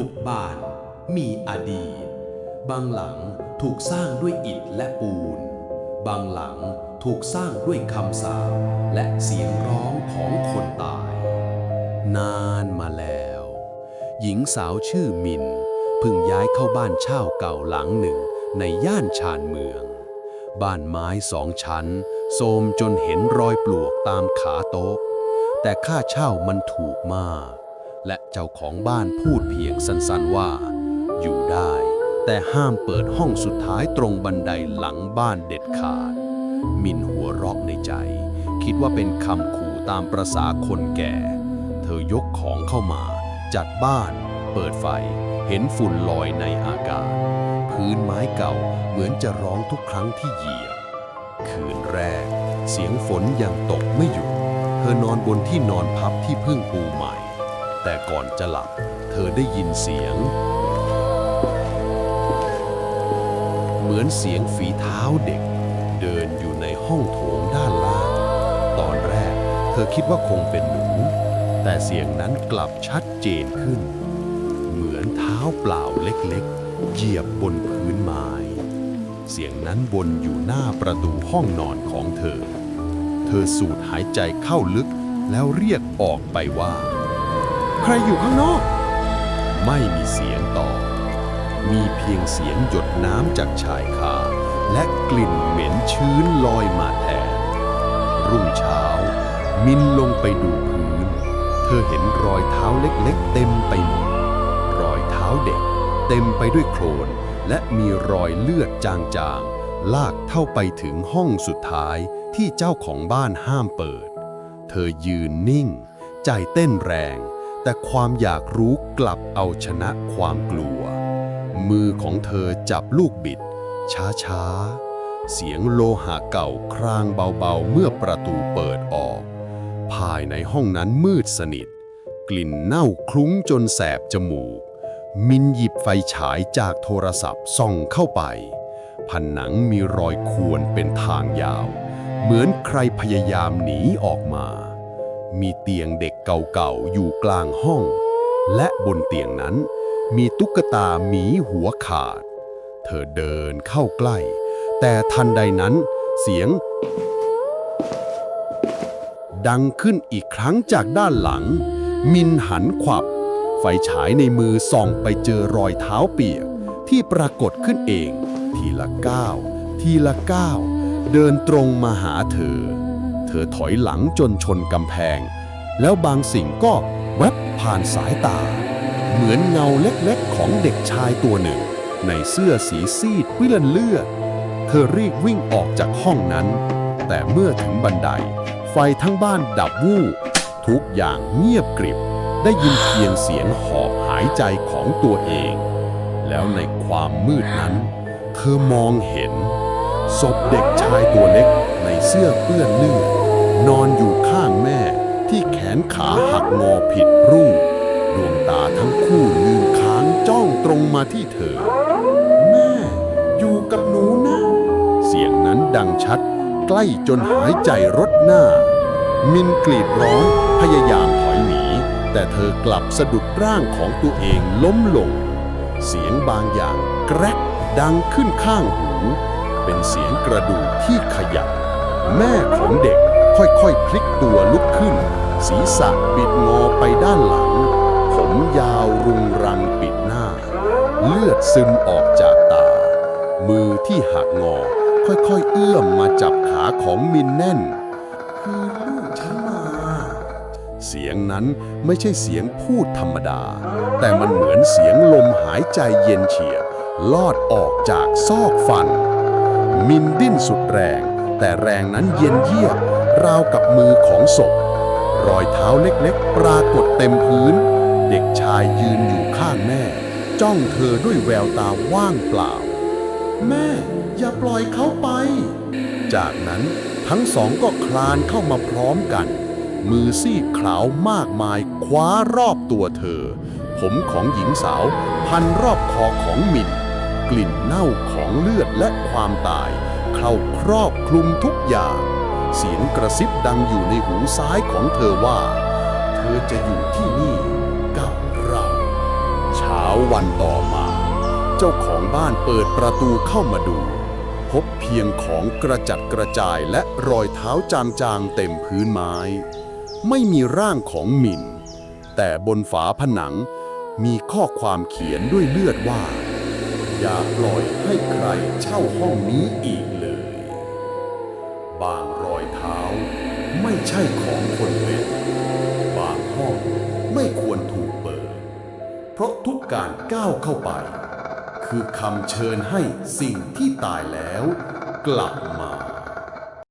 ทุกบ้านมีอดีต บางหลังถูกสร้างด้วยอิฐและปูน บางหลังถูกสร้างด้วยคำสาปและเสียงร้องของคนตาย นานมาแล้ว หญิงสาวชื่อมินเพิ่งย้ายเข้าบ้านเช่าเก่าหลังหนึ่งในย่านชานเมือง บ้านไม้สองชั้นโทมจนเห็นรอยปลวกตามขาโต๊ะ แต่ค่าเช่ามันถูกมาก และเจ้าของบ้านพูดเพียงสั้นๆว่า อยู่ได้ แต่ห้ามเปิดห้องสุดท้ายตรงบันไดหลังบ้านเด็ดขาด มินหัวรอกในใจ คิดว่าเป็นคำขู่ตามประษาคนแก่ เธอยกของเข้ามา จัดบ้าน เปิดไฟ เห็นฝุ่นลอยในอากาศ พื้นไม้เก่าเหมือนจะร้องทุกครั้งที่เหยียบ คืนแรก เสียงฝนยังตกไม่หยุดเธอนอนบนที่นอนพับที่เพิ่งปูใหม่ แต่ก่อนจะหลับ เธอได้ยินเสียง เหมือนเสียงฝีเท้าเด็ก เดินอยู่ในห้องโถงด้านล่าง ตอนแรก เธอคิดว่าคงเป็นหนู แต่เสียงนั้นกลับชัดเจนขึ้น เหมือนเท้าเปล่าเล็กๆ เหยียบบนพื้นไม้เสียงนั้นวนอยู่หน้าประตูห้องนอนของเธอ เธอสูดหายใจเข้าลึกแล้วเรียกออกไปว่า ใครอยู่ข้างนอก ไม่มีเสียงตอบมีเพียงเสียงหยดน้ำจากชายคาและกลิ่นเหม็นชื้นลอยมาแทน รุ่งเช้า มินลงไปดูพื้น เธอเห็นรอยเท้าเล็กๆ เต็มไปหมด รอยเท้าเด็ก เต็มไปด้วยโคลน และมีรอยเลือดจางๆ ลากเท่าไปถึงห้องสุดท้ายที่เจ้าของบ้านห้ามเปิด เธอยืนนิ่ง ใจเต้นแรง แต่ความอยากรู้กลับเอาชนะความกลัว มือของเธอจับลูกบิด ช้าๆ เสียงโลหะเก่าครางเบาๆ เมื่อประตูเปิดออก ภายในห้องนั้นมืดสนิท กลิ่นเน่าคลุ้งจนแสบจมูก มินหยิบไฟฉายจากโทรศัพท์ส่องเข้าไป ผนังมีรอยข่วนเป็นทางยาว เหมือนใครพยายามหนีออกมา มีเตียงเด็กเก่าๆ อยู่กลางห้อง และบนเตียงนั้นมีตุ๊กตาหมีหัวขาด เธอเดินเข้าใกล้ แต่ทันใดนั้นเสียง ดังขึ้นอีกครั้งจากด้านหลัง มินหันขวับ ไฟฉายในมือส่องไปเจอรอยเท้าเปียกที่ปรากฏขึ้นเอง ทีละก้าวทีละก้าวเดินตรงมาหาเธอ อถอยหลังจนชนกำแพง แล้วบางสิ่งก็แวบผ่านสายตา เหมือนเงาเล็กๆของเด็กชายตัวหนึ่ง ในเสื้อสีซีดวิลนเลือด เธอรีบวิ่งออกจากห้องนั้น แต่เมื่อถึงบันได ไฟทั้งบ้านดับวูบทุกอย่างเงียบกริบ ได้ยินเพียงเสียงหอบหายใจของตัวเอง แล้วในความมืดนั้น เธอมองเห็นศพเด็กชายตัวเล็กในเสื้อเปื้อนเลือด นอนอยู่ข้างแม่ที่แขนขาหักงอผิดรูป ดวงตาทั้งคู่ลืมค้างจ้องตรงมาที่เธอ แม่ อยู่กับหนูนะ เสียงนั้นดังชัด ใกล้จนหายใจรดหน้า มินกรีดร้องพยายามถอยหนี แต่เธอกลับสะดุดร่างของตัวเองล้มลง เสียงบางอย่างแกรกดังขึ้นข้างหู เป็นเสียงกระดูกที่ขยับ แม่ของเด็ก ค่อยๆพลิกตัวลุกขึ้น ศีรษะบิดงอไปด้านหลัง ผมยาวรุงรังปิดหน้า เลือดซึมออกจากตา มือที่หักงอ ค่อยๆเอื้อมมาจับขาของมินแน่น คือลูกฉันมา เสียงนั้นไม่ใช่เสียงพูดธรรมดา แต่มันเหมือนเสียงลมหายใจเย็นเฉียบลอดออกจากซอกฟัน มินดิ้นสุดแรง แต่แรงนั้นเย็นเยียบ ราวกับมือของศพ รอยเท้าเล็กๆ ปรากฏเต็มพื้น เด็กชายยืนอยู่ข้างแม่ จ้องเธอด้วยแววตาว่างเปล่า แม่อย่าปล่อยเขาไป จากนั้นทั้งสองก็คลานเข้ามาพร้อมกัน มือซีดขาวมากมายคว้ารอบตัวเธอ ผมของหญิงสาวพันรอบคอของมิน กลิ่นเน่าของเลือดและความตาย เข้าครอบคลุมทุกอย่าง เสียงกระซิบดังอยู่ในหูซ้ายของเธอว่า เธอจะอยู่ที่นี่กับเราเช้าวันต่อมา เจ้าของบ้านเปิดประตูเข้ามาดู พบเพียงของกระจัดกระจายและรอยเท้าจางๆเต็มพื้นไม้ ไม่มีร่างของหมินแต่บนฝาผนังมีข้อความเขียนด้วยเลือดว่า อย่าปล่อยให้ใครเช่าห้องนี้อีกเลย บาง ไม่ใช่ของคนเป็นบางห้องไม่ควรถูกเปิด เพราะทุกการก้าวเข้าไป คือคำเชิญให้สิ่งที่ตายแล้ว กลับ